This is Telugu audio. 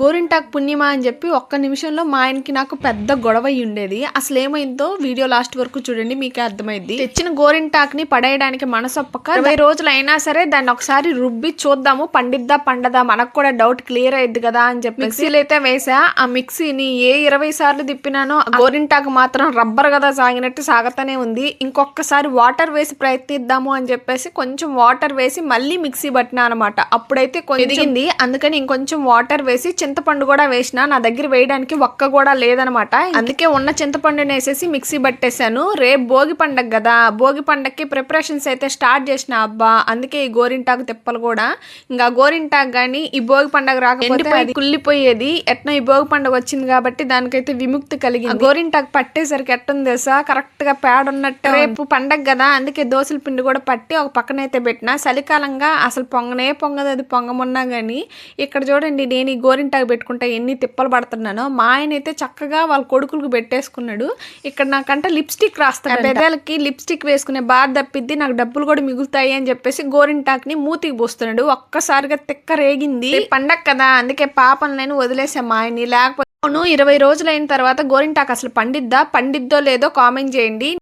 గోరింటాకు పుణ్యమా అని చెప్పి ఒక్క నిమిషంలో మా ఆయనకి నాకు పెద్ద గొడవ అయి ఉండేది. అసలు ఏమైందో వీడియో లాస్ట్ వరకు చూడండి మీకే అర్థమైంది తెచ్చిన గోరింటాకుని పడేయడానికి మనసొప్పక ఇరవై రోజులు అయినా సరే దాన్ని ఒకసారి రుబ్బి చూద్దాము పండిద్దా పండదా మనకు కూడా డౌట్ క్లియర్ అయ్యింది కదా అని చెప్పి మిక్సీలు అయితే వేసా. ఆ మిక్సీని ఏ ఇరవై సార్లు తిప్పినానో ఆ గోరింటాకు మాత్రం రబ్బర్ కదా సాగినట్టు సాగుతూనే ఉంది. ఇంకొకసారి వాటర్ వేసి ప్రయత్నిద్దాము అని చెప్పేసి కొంచెం వాటర్ వేసి మళ్ళీ మిక్సీ పట్టినా అనమాట. అప్పుడైతే కొంచెం అందుకని ఇంకొంచెం వాటర్ వేసి చింతపండు కూడా వేసిన నా దగ్గర వేయడానికి ఒక్క కూడా లేదనమాట. అందుకే ఉన్న చింతపండుని వేసేసి మిక్సీ పట్టేశాను. రేపు భోగి పండగ కదా భోగి పండగకి ప్రిపరేషన్స్ అయితే స్టార్ట్ చేసిన అబ్బా. అందుకే ఈ గోరింటాకు తిప్పలు కూడా. ఇంకా గోరింటాకు కానీ ఈ భోగి పండగ రాకపోతే అది కుళ్ళిపోయేది. ఎట్నో ఈ భోగి పండగ వచ్చింది కాబట్టి దానికైతే విముక్తి కలిగింది. గోరింటాకు పట్టేసరికి ఎట్టుంది తెలుసా? కరెక్ట్గా పేడ ఉన్నట్టు రేపు పండగ కదా అందుకే దోశల పిండి కూడా పట్టి ఒక పక్కనైతే పెట్టిన. చలికాలంగా అసలు పొంగనే పొంగదు అది పొంగమున్నా కానీ ఇక్కడ చూడండి నేను ఈ గోరింటాకు పెట్టుకుంటా ఎన్ని తిప్పలు పడుతున్నానో మా ఆయన అయితే చక్కగా వాళ్ళ కొడుకులకు పెట్టేసుకున్నాడు. ఇక్కడ నాకంట లిప్స్టిక్ రాస్తాడు పెదాలకి లిప్స్టిక్ వేసుకునే బాధ తప్పిద్ది నాకు డబ్బులు కూడా మిగులుతాయి అని చెప్పేసి గోరింటాకుని మూతికి పోస్తున్నాడు. ఒక్కసారిగా తిక్క రేగింది. పండగ కదా అందుకే పాపం నేను వదిలేసాం మా ఆయన్ని. లేకపోతే అవును ఇరవై రోజులైన తర్వాత గోరింటాకు అసలు పండిద్దా పండిద్దో లేదో కామెంట్ చేయండి.